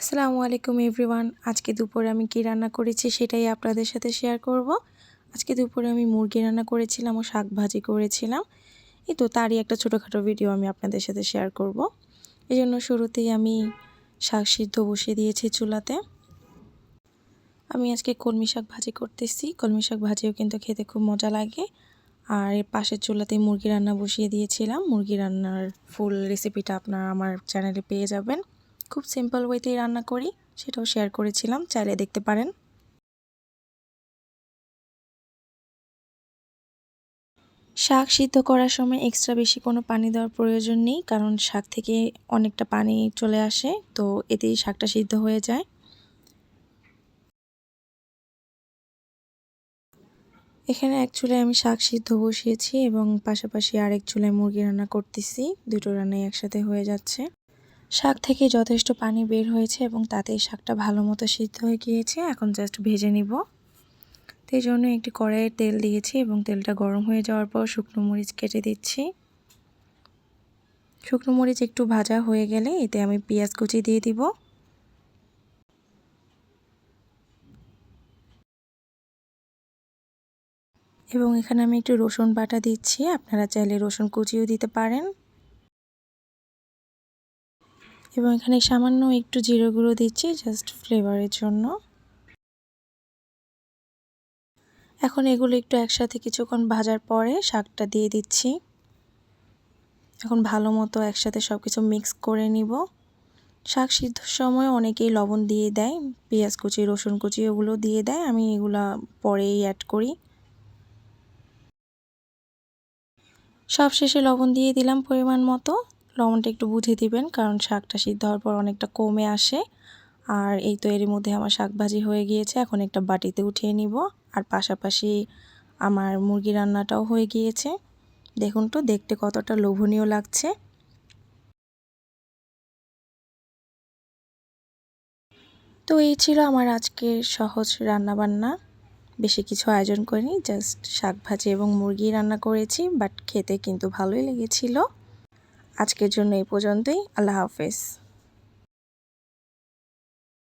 আসসালামু আলাইকুম এভরিওয়ান। আজকে দুপুরে আমি কী রান্না করেছি সেটাই আপনাদের সাথে শেয়ার করব। আজকে দুপুরে আমি মুরগি রান্না করেছিলাম ও শাক ভাজি করেছিলাম। এই তো তারই একটা ছোটোখাটো ভিডিও আমি আপনাদের সাথে শেয়ার করব। এই জন্য শুরুতেই আমি শাক সিদ্ধ বসিয়ে দিয়েছি চুলাতে। আমি আজকে কলমি শাক ভাজি করতেছি। কলমি শাক ভাজিও কিন্তু খেতে খুব মজা লাগে। আর পাশের চুলাতে মুরগি রান্না বসিয়ে দিয়েছিলাম। মুরগি রান্নার ফুল রেসিপিটা আপনারা আমার চ্যানেলে পেয়ে যাবেন। খুব সিম্পল ওয়েতেই রান্না করি, সেটাও শেয়ার করেছিলাম, চাইলে দেখতে পারেন। শাক সিদ্ধ করার সময় এক্সট্রা বেশি কোনো পানি দেওয়ার প্রয়োজন নেই, কারণ শাক থেকে অনেকটা পানি চলে আসে, তো এতেই শাকটা সিদ্ধ হয়ে যায়। এখানে এক চুলায় আমি শাক সিদ্ধ বসিয়েছি এবং পাশাপাশি আরেক চুলায় মুরগি রান্না করতেছি, দুটো রান্নাই একসাথে হয়ে যাচ্ছে। শাক থেকে যথেষ্ট পানি বের হয়েছে এবং তাতে শাকটা ভালো মতো সিদ্ধ হয়ে গিয়েছে। এখন জাস্ট ভেজে নিব। তো এই জন্য একটি কড়াইয়ে তেল দিয়েছি এবং তেলটা গরম হয়ে যাওয়ার পর শুকনো মরিচ কেটে দিচ্ছি। শুকনো মরিচ একটু ভাজা হয়ে গেলে এতে আমি পেঁয়াজ কুচি দিয়ে দিব। এবং এখানে আমি একটু রসুন বাটা দিচ্ছি। আপনারা চাইলে রসুন কুচিও দিতে পারেন। এবং এখানে সামান্য একটু জিরে গুঁড়ো দিচ্ছি জাস্ট ফ্লেভারের জন্য। এখন এগুলো একটু একসাথে কিছুক্ষণ ভাজার পরে শাকটা দিয়ে দিচ্ছি। এখন ভালো মতো একসাথে সব কিছু মিক্স করে নিব। শাক সিদ্ধর সময় অনেকেই লবণ দিয়ে দেয়, পেঁয়াজ কুচি, রসুন কুচি ওগুলো দিয়ে দেয়, আমি এগুলো পরেই অ্যাড করি। সব শেষে লবণ দিয়ে দিলাম পরিমাণ মতো। লবণটা একটু বুঝে দিবেন, কারণ শাকটা সিদ্ধ হওয়ার পর অনেকটা কমে আসে। আর এই তো এর মধ্যে আমার শাক ভাজি হয়ে গিয়েছে, এখন একটা বাটিতে উঠিয়ে নিব। আর পাশাপাশি আমার মুরগি রান্নাটাও হয়ে গিয়েছে। দেখুন তো, দেখতে কতটা লোভনীয় লাগছে। তো এই ছিল আমার আজকের সহজ রান্না বান্না বেশি কিছু আয়োজন করিনি, জাস্ট শাক ভাজি এবং মুরগি রান্না করেছি, বাট খেতে কিন্তু ভালোই লেগেছিল। আজকের জন্য এই পর্যন্তই। আল্লাহ হাফেজ।